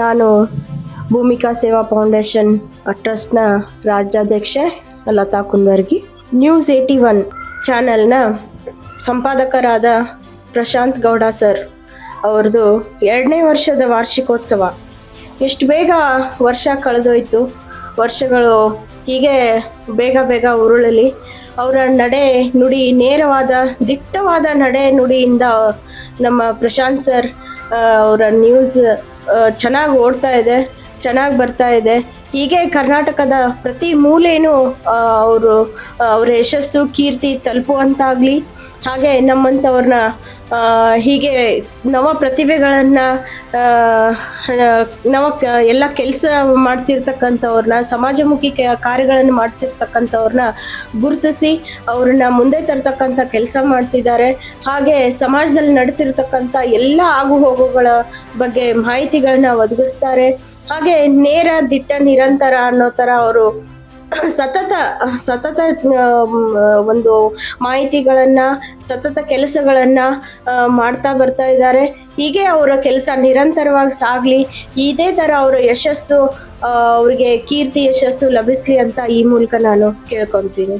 ನಾನು ಭೂಮಿಕಾ ಸೇವಾ ಫೌಂಡೇಶನ್ ಟ್ರಸ್ಟ್ನ ರಾಜ್ಯಾಧ್ಯಕ್ಷೆ Latha Kundargi. News eighty one ಚಾನೆಲ್ನ ಸಂಪಾದಕರಾದ ಪ್ರಶಾಂತ್ ಗೌಡ ಸರ್ ಅವ್ರದ್ದು ಎರಡನೇ ವರ್ಷದ ವಾರ್ಷಿಕೋತ್ಸವ. ಎಷ್ಟು ಬೇಗ ವರ್ಷ ಕಳೆದೋಯ್ತು, ವರ್ಷಗಳು ಹೀಗೆ ಬೇಗ ಬೇಗ ಉರುಳಲಿ. ಅವರ ನಡೆ ನುಡಿ, ನೇರವಾದ, ದಿಟ್ಟವಾದ ನಡೆ ನುಡಿಯಿಂದ ನಮ್ಮ ಪ್ರಶಾಂತ್ ಸರ್ ಅವರ ನ್ಯೂಸ್ ಚೆನ್ನಾಗಿ ಓಡ್ತಾ ಇದೆ, ಚೆನ್ನಾಗಿ ಬರ್ತಾ ಇದೆ. ಹೀಗೆ ಕರ್ನಾಟಕದ ಪ್ರತಿ ಮೂಲೆಯೂ ಅವರು ಅವರ ಯಶಸ್ಸು, ಕೀರ್ತಿ ತಲುಪುವಂತಾಗಲಿ. ಹಾಗೆ ನಮ್ಮಂಥವ್ರನ್ನ ಹೀಗೆ ನವ ಪ್ರತಿಭೆಗಳನ್ನು ನವ ಎಲ್ಲ ಕೆಲಸ ಮಾಡ್ತಿರ್ತಕ್ಕಂಥವ್ರನ್ನ, ಸಮಾಜಮುಖಿ ಕಾರ್ಯಗಳನ್ನು ಮಾಡ್ತಿರ್ತಕ್ಕಂಥವ್ರನ್ನ ಗುರುತಿಸಿ ಅವ್ರನ್ನ ಮುಂದೆ ತರ್ತಕ್ಕಂಥ ಕೆಲಸ ಮಾಡ್ತಿದ್ದಾರೆ. ಹಾಗೆ ಸಮಾಜದಲ್ಲಿ ನಡೀತಿರ್ತಕ್ಕಂಥ ಎಲ್ಲ ಆಗು ಹೋಗುಗಳ ಬಗ್ಗೆ ಮಾಹಿತಿಗಳನ್ನ ಒದಗಿಸ್ತಾರೆ. ಹಾಗೆ ನೇರ ದಿಟ್ಟ ನಿರಂತರ ಅನ್ನೋ ಥರ ಅವರು ಸತತ ಸತತ ಒಂದು ಮಾಹಿತಿಗಳನ್ನ, ಸತತ ಕೆಲಸಗಳನ್ನ ಮಾಡ್ತಾ ಬರ್ತಾ ಇದ್ದಾರೆ. ಹೀಗೆ ಅವರ ಕೆಲಸ ನಿರಂತರವಾಗಿ ಸಾಗಲಿ. ಇದೇ ಥರ ಅವರ ಯಶಸ್ಸು ಅವ್ರಿಗೆ ಕೀರ್ತಿ ಯಶಸ್ಸು ಲಭಿಸ್ಲಿ ಅಂತ ಈ ಮೂಲಕ ನಾನು ಕೇಳ್ಕೊತೀನಿ.